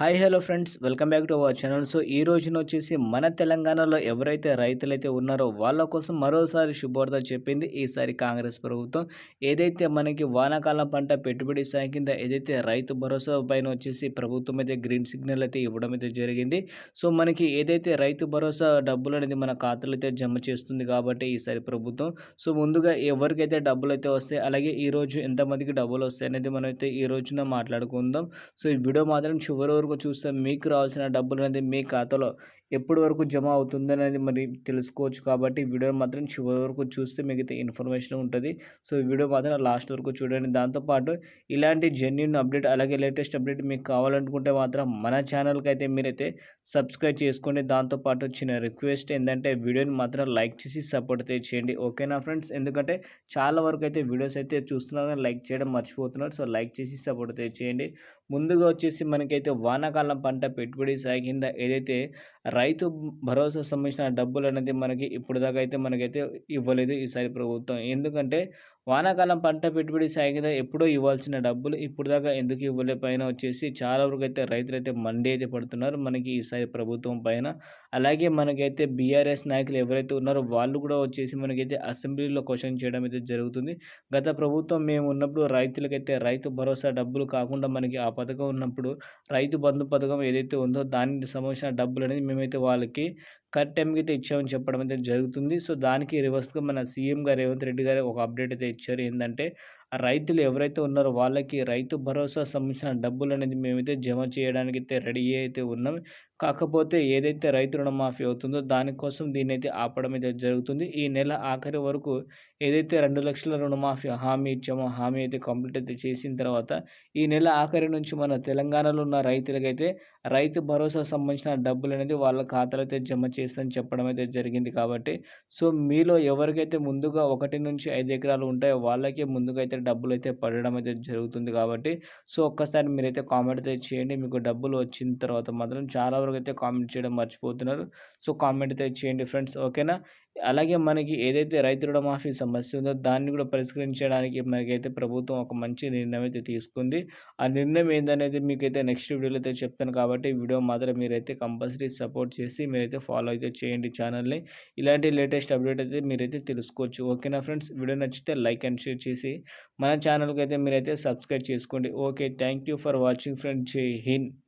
Hi hello friends. Welcome back to our channel. So ఈ రోజున వచ్చేసి మన తెలంగాణలో ఎవరైతే రైతులైతే ఉన్నారో వాళ్ళ కోసం మరోసారి శుభవార్త చెప్పింది ఈసారి కాంగ్రెస్ ప్రభుత్వం. ఏదైతే మనకి వానాకాలం పంట పెట్టుబడి సాయం కింద ఏదైతే రైతు భరోసా పైన వచ్చేసి ప్రభుత్వం అయితే గ్రీన్ సిగ్నల్ అయితే ఇవ్వడం అయితే జరిగింది. సో మనకి ఏదైతే రైతు భరోసా డబ్బులు అనేది మన ఖాతాలో అయితే జమ చేస్తుంది కాబట్టి ఈసారి ప్రభుత్వం. సో ముందుగా ఎవరికైతే డబ్బులు అయితే వస్తాయి అలాగే ఈ రోజు ఎంతమందికి డబ్బులు వస్తాయి అనేది మనం అయితే ఈ రోజున మాట్లాడుకుందాం. సో ఈ వీడియో మాత్రం చివరి వరకు చూస్తే మీకు రావాల్సిన డబ్బులు అనేది మీ ఖాతాలో ఎప్పటి వరకు జమ అవుతుంది అనేది మరి తెలుసుకోవచ్చు కాబట్టి వీడియో మాత్రం చివరి వరకు చూస్తే మీకు ఇన్ఫర్మేషన్ ఉంటుంది. సో వీడియో మాత్రం లాస్ట్ వరకు చూడండి. దాంతోపాటు ఇలాంటి జెన్యున్ అప్డేట్ అలాగే లేటెస్ట్ అప్డేట్ మీకు కావాలనుకుంటే మాత్రం మన ఛానల్కి అయితే మీరైతే సబ్స్క్రైబ్ చేసుకోండి. దాంతోపాటు వచ్చిన రిక్వెస్ట్ ఏంటంటే వీడియోని మాత్రం లైక్ చేసి సపోర్ట్ అయితే చేయండి. ఓకేనా ఫ్రెండ్స్? ఎందుకంటే చాలా వరకు అయితే వీడియోస్ అయితే చూస్తున్నారు లైక్ చేయడం మర్చిపోతున్నారు. సో లైక్ చేసి సపోర్ట్ అయితే చేయండి. ముందుగా వచ్చేసి మనకైతే వానాకాలం పంట పెట్టుబడి సాగిందా? ఏదైతే రైతు భరోసా సంబంధించిన డబ్బులు అనేది మనకి ఇప్పుడు దాకా అయితే మనకైతే ఇవ్వలేదు ఈసారి ప్రభుత్వం. ఎందుకంటే వానాకాలం పంట పెట్టుబడి సాగిన ఎప్పుడో ఇవ్వాల్సిన డబ్బులు ఇప్పుడు దాకా ఎందుకు ఇవ్వలే పైన వచ్చేసి చాలా వరకు అయితే రైతులు అయితే మండి అయితే పడుతున్నారు మనకి ఈసారి ప్రభుత్వం పైన. అలాగే మనకైతే బీఆర్ఎస్ నాయకులు ఎవరైతే ఉన్నారో వాళ్ళు కూడా వచ్చేసి మనకైతే అసెంబ్లీలో క్వశ్చన్ చేయడం అయితే జరుగుతుంది. గత ప్రభుత్వం మేము ఉన్నప్పుడు రైతులకైతే రైతు భరోసా డబ్బులు కాకుండా మనకి ఆ పథకం ఉన్నప్పుడు రైతు బంధు పథకం ఏదైతే ఉందో దానికి సంబంధించిన డబ్బులు అనేది మేమైతే అయితే వాళ్ళకి కరెక్ట్ టైంకి అయితే ఇచ్చామని చెప్పడం అయితే జరుగుతుంది. సో దానికి రివర్స్గా మన సీఎం గారు రేవంత్ రెడ్డి గారు ఒక అప్డేట్ అయితే ఇచ్చారు. ఏంటంటే రైతులు ఎవరైతే ఉన్నారో వాళ్ళకి రైతు భరోసా సంబంధించిన డబ్బులు అనేది మేమైతే జమ చేయడానికి అయితే రెడీ అయితే ఉన్నాం. కాకపోతే ఏదైతే రైతు రుణమాఫీ అవుతుందో దానికోసం దీన్ని అయితే ఆపడం అయితే జరుగుతుంది. ఈ నెల ఆఖరి వరకు ఏదైతే రెండు లక్షల రుణమాఫీ హామీ ఇచ్చామో హామీ అయితే కంప్లీట్ అయితే చేసిన తర్వాత ఈ నెల ఆఖరి నుంచి మన తెలంగాణలో ఉన్న రైతులకైతే రైతు భరోసా సంబంధించిన డబ్బులు అనేది వాళ్ళ ఖాతాలో అయితే జమ చేస్తుందని చెప్పడం అయితే జరిగింది కాబట్టి సో మీలో ఎవరికైతే ముందుగా ఒకటి నుంచి ఐదు ఎకరాలు ఉంటాయో వాళ్ళకే ముందుగా అయితే డబ్బులు అయితే పడడం అయితే జరుగుతుంది కాబట్టి సో ఒక్కసారి మీరైతే కామెంట్ అయితే చేయండి. మీకు డబ్బులు వచ్చిన తర్వాత మాత్రం చాలా వరకు అయితే కామెంట్ చేయడం మర్చిపోతున్నారు. సో కామెంట్ అయితే చేయండి ఫ్రెండ్స్. ఓకేనా? అలాగే మనకి ఏదైతే రైతు రుణమాఫీ సమస్య ఉందో దాన్ని కూడా పరిష్కరించడానికి మనకైతే ప్రభుత్వం ఒక మంచి నిర్ణయం అయితే తీసుకుంది. ఆ నిర్ణయం ఏందనేది మీకైతే నెక్స్ట్ వీడియోలో అయితే చెప్తాను కాబట్టి వీడియో మాత్రం మీరైతే కంపల్సరీ సపోర్ట్ చేసి మీరైతే ఫాలో అయితే చేయండి ఛానల్ని. ఇలాంటి లేటెస్ట్ అప్డేట్ అయితే మీరైతే తెలుసుకోవచ్చు. ఓకేనా ఫ్రెండ్స్? వీడియో నచ్చితే లైక్ అండ్ షేర్ చేసి మన ఛానల్కి అయితే మీరైతే సబ్స్క్రైబ్ చేసుకోండి. Okay thank you for watching friends. జై హింద్.